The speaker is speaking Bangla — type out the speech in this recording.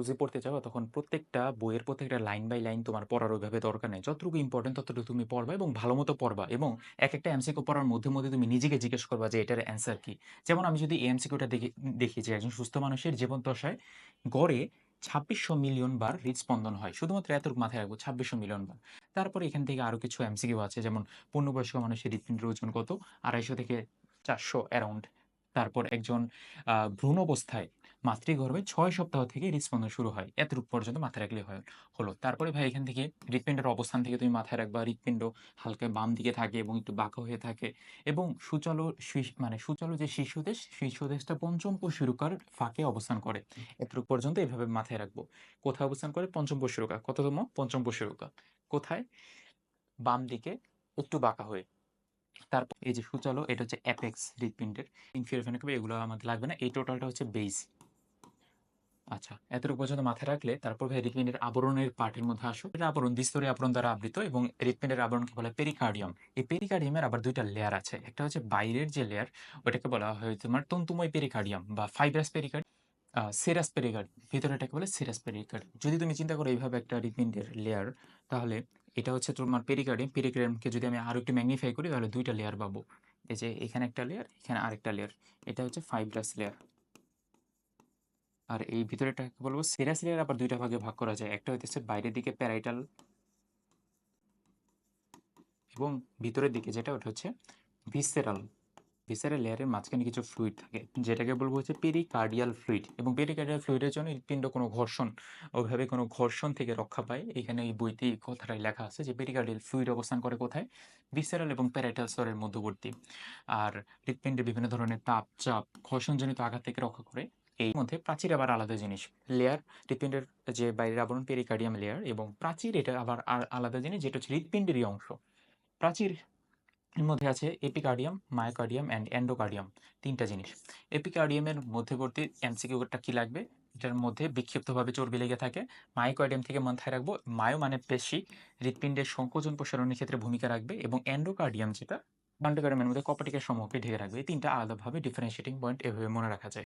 ফিজিওলজি পড়তে যাবা তখন প্রত্যেকটা বইয়ের প্রত্যেকটা লাইন বাই লাইন তোমার পড়ার ওইভাবে দরকার নেই। যতটুকু ইম্পর্টেন্ট ততটুকু তুমি পড়বা এবং ভালো মতো পড়বা এবং এক একটা এমসিকিউ পড়ার মধ্যে মধ্যে তুমি নিজেকে জিজ্ঞেস করবা যে এটার অ্যান্সার কি? যেমন আমি যদি এমসিকিউটা দেখি দেখি যে একজন সুস্থ মানুষের জীবন দশায় গড়ে ছাব্বিশশো মিলিয়ন বার হৃদস্পন্দন হয়। শুধুমাত্র এতটুকু মাথায় রাখব, ছাব্বিশশো মিলিয়ন বার। তারপরে এখান থেকে আরও কিছু এমসিকিউ আছে, যেমন পূর্ণবয়স্ক মানুষের হৃৎপিণ্ডের ওজন কত? আড়াইশো থেকে চারশো অ্যারাউন্ড তারপর একজন ভ্রূণ অবস্থায় মাতৃগর্ভে ছয় সপ্তাহ থেকে হৃদস্পন্দন শুরু হয়। এতটুকু পর্যন্ত মাথায় রাখলে হয়। হলো, তারপরে ভাই এখান থেকে হৃৎপিণ্ডের অবস্থান থেকে তুমি মাথায় রাখবা, হৃৎপিণ্ড হালকা বাম দিকে থাকে এবং একটু বাঁকা হয়ে থাকে এবং সুচালু মানে সুচালু যে শিশুদেশ শিশুদেশটা পঞ্চম পশুরুকার ফাঁকে অবস্থান করে। এতটুকু পর্যন্ত এভাবে মাথায় রাখব। কোথায় অবস্থান করে? পঞ্চম পশুরুকা কততম? পঞ্চম পশুরুকা কোথায়? বাম দিকে একটু বাঁকা হয়ে। তারপর এই যে সুচালো, এটা হচ্ছে অ্যাপেক্স হৃৎপিণ্ডের। ইনফিরিয়র ভেনা এগুলো আমাদের লাগবে না। এই টোটালটা হচ্ছে বেস আচ্ছা এতটুকু পর্যন্ত মাথায় রাখলে তারপর ভাই হৃৎপিণ্ডের আবরণের পার্টের মধ্যে আসো। এটা আবরণ দ্বিস্তরীয় আবরণ দ্বারা আবৃত এবং হৃৎপিণ্ডের আবরণকে বলা পেরিকার্ডিয়াম এই পেরিকার্ডিয়ামের আবার দুইটা লেয়ার আছে। একটা হচ্ছে বাইরের যে লেয়ার ওটাকে বলা হয় তোমার তন্তুময় পেরিকার্ডিয়াম বা ফাইব্রাস পেরিকার্ড সেরাস পেরিকার্ড ভিতরে এটাকে বলে সেরাস পেরিকার্ড যদি তুমি চিন্তা করো এইভাবে একটা হৃৎপিণ্ডের লেয়ার তাহলে এটা হচ্ছে তোমার পেরিকার্ডিয়াম পেরিকার্ডিয়ামকে যদি আমি আরও একটু ম্যাগনিফাই করি, তাহলে দুইটা লেয়ার পাবো। এই যে এখানে একটা লেয়ার এখানে আরেকটা লেয়ার এটা হচ্ছে ফাইব্রাস লেয়ার আর এই ভিতরেটাকে বলব? সেরাস লেয়ার আবার দুইটা ভাগে ভাগ করা যায়। একটা হইতেছে বাইরের দিকে প্যারাইটাল এবং ভিতরের দিকে যেটা, ওটা হচ্ছে ভিসেরাল ভিসেরাল লেয়ারের মাঝখানে কিছু ফ্লুইড থাকে। যেটাকে বলব হচ্ছে পেরিকার্ডিয়াল ফ্লুইড এবং পেরিকার্ডিয়াল ফ্লুইডের জন্য হৃৎপিণ্ড কোনো ঘর্ষণ ওইভাবে কোনো ঘর্ষণ থেকে রক্ষা পায়। এখানে এই বইতে কথাটাই লেখা আছে যে পেরিকার্ডিয়াল ফ্লুইড অবস্থান করে কোথায়? ভিসেরাল এবং প্যারাইটাল স্তরের মধ্যবর্তী। আর হৃৎপিণ্ডে বিভিন্ন ধরনের তাপ চাপ ঘর্ষণজনিত আঘাত থেকে রক্ষা করে এই মধ্যে প্রাচীর আবার আলাদা জিনিস। লেয়ার হৃৎপিণ্ডের যে বাইরের আবরণ পেরিকার্ডিয়াম লেয়ার এবং প্রাচীর এটা আবার আলাদা জিনিস, যেটা হচ্ছে হৃৎপিণ্ডেরই অংশ। প্রাচীর মধ্যে আছে এপিকার্ডিয়াম মায়োকার্ডিয়াম অ্যান্ড এন্ডোকার্ডিয়াম তিনটা জিনিস। এপিকার্ডিয়ামের মধ্যবর্তী এমসিকিউটা কী লাগবে? এটার মধ্যে বিক্ষিপ্তভাবে চর্বি লেগে থাকে। মায়োকার্ডিয়াম থেকে মাথায় রাখব, মায়ো মানে পেশি, হৃৎপিণ্ডের সংকোচন প্রসারণের ক্ষেত্রে ভূমিকা রাখবে এবং এন্ডোকার্ডিয়াম যেটা এন্ডোকার্ডিয়ামের মধ্যে কপাটিকের সমূহকে ঢেকে রাখবে। এই তিনটা আলাদাভাবে ডিফারেন্সিয়েটিং পয়েন্ট এভাবে মনে রাখা যায়।